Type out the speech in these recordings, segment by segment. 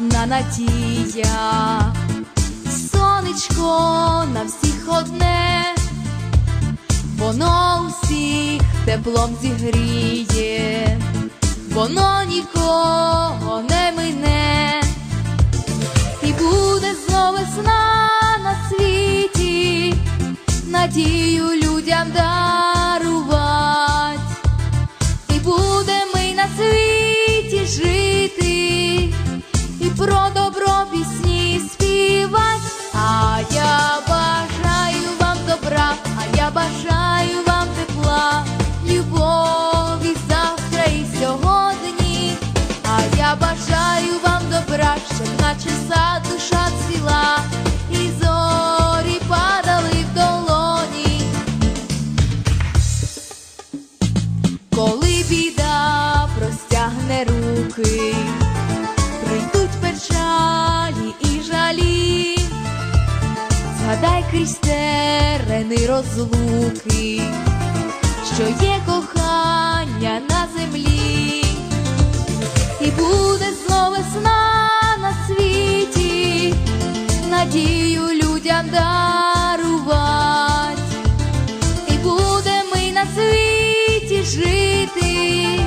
надія, сонечко на всіх одне, воно усіх теплом зігріє, воно нікого не мине, і буде знов весна на світі, надію сад душа цвіла, і зорі падали в долоні. Коли біда простягне руки, прийдуть печалі і жалі, згадай крізь терени розлуки, що є кохання на землі, і буде знов весна надію людям дарувати. І буде ми на світі жити,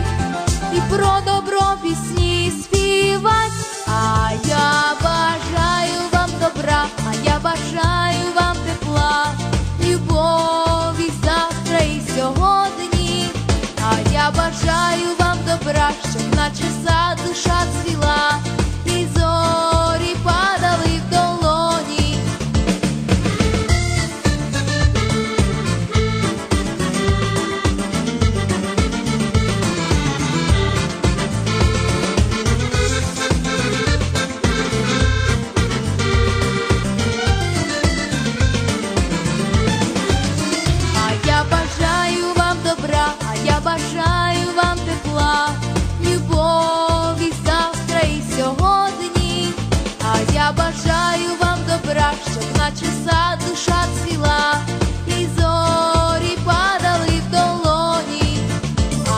і про добро пісні співать. А я бажаю вам добра, а я бажаю вам тепла, любові завтра і сьогодні. А я бажаю вам добра, щоб наче сад душа цвіла, бажаю вам добра, щоб наче сад душа цвіла, і зорі падали в долоні.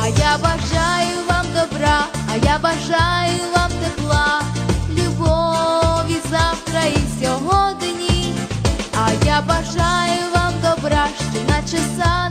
А я бажаю вам добра, а я бажаю вам тепла, любові завтра і сьогодні. А я бажаю вам добра, що наче сад